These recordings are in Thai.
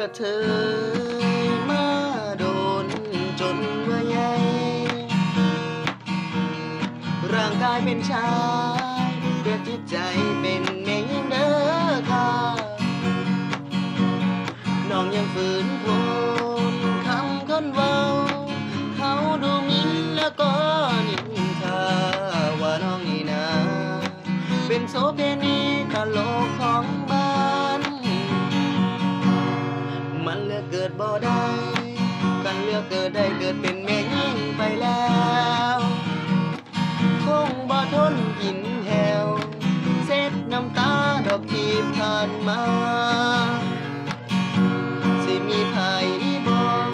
ระเทยมาโดนจนว่าใหญ่ร่างกายเป็นชายแต่จิตใจเป็น มา สิมีไผบอก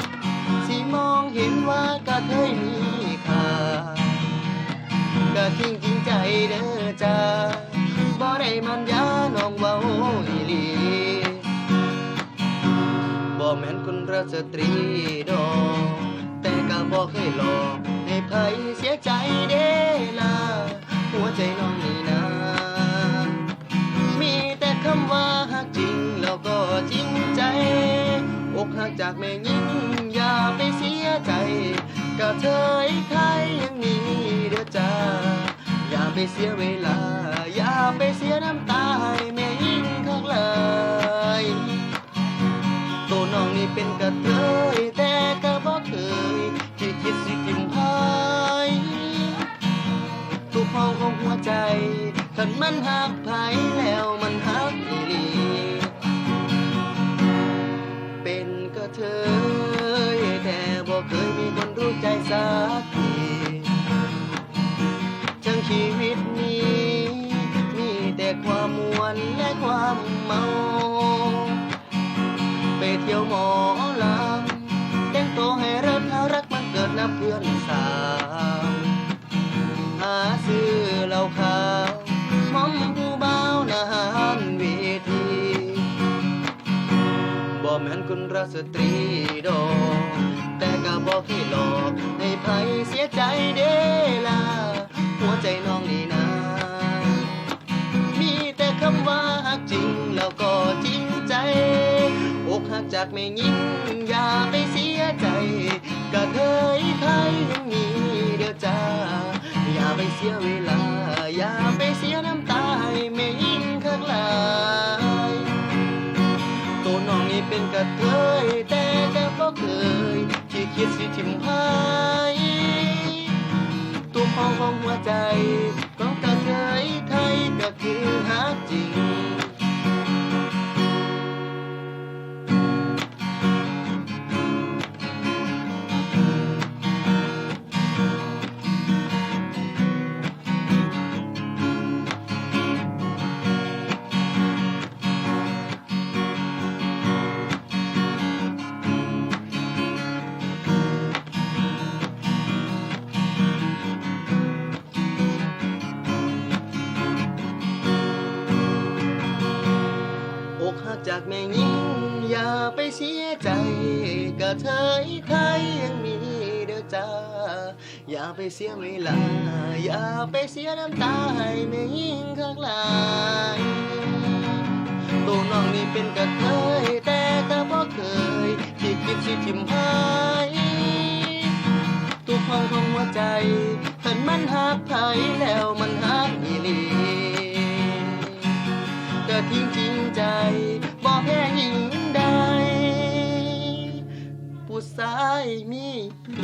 สิมองเห็นว่ากะเทยมีค่ากะทิ้งจริงใจเด้อจ้าบ่ได้มันยาน้องเว้าอีหลีบ่แม่นคุณราชตรีดอก แต่ก็บ่เคยหลอกให้ไผเสียใจเด้ จากแม่ยิ่งอย่าไปเสียใจกะเทยไทยยังมีเด้อจ้าอย่าไปเสียเวลา อย่าไปเสียน้ำตาให้แม่ยิ่งข้างเลยตัวน้องนี่เป็นกระเทยแต่ก็บ่เคยที่คิดสิทิมพายทุกห้องของหัวใจคันมันหักไผแล้วมัน วามมวนและความเมา ไปเที่ยวหมอลำแต่งตัวให้เริดน่ารักมันเกิดนับเพื่อนสาวหาซื้อเหล้าขาวมอมผู้เบานาหารเวทีบ่แม่นคุณราชตรีดอกแต่ก็บอกให้หลอก แล้วก็จริงใจอกหักจากแม่ยิ่งอย่าไปเสียใจกะเคยไทยยังมีเด้อจ้าอย่าไปเสียเวลา อย่าไปเสียน้ำตาให้แม่ยิ่งข้างหลายตัวน้องนี่เป็นกระเทยแต่แก็เคยที่คิดสิทิมหายตัวพองของหัวใจ ของกระเทยไทยก็คือฮักจริง จากแม่ยิ่งอย่าไปเสียใจกะเทยไทยยังมีเด้อจ้า อย่าไปเสียเวลา อย่าไปเสียน้ำตาให้แม่ยิ่งข้างหลายตัวน้องนี่เป็นกะเทยแต่ก็บ่เคยที่คิดสิทิมหายทุกห้องของหัวใจคันมันหักไผแล้วมันหักอีหลีก็ทิ้งจ มีเดี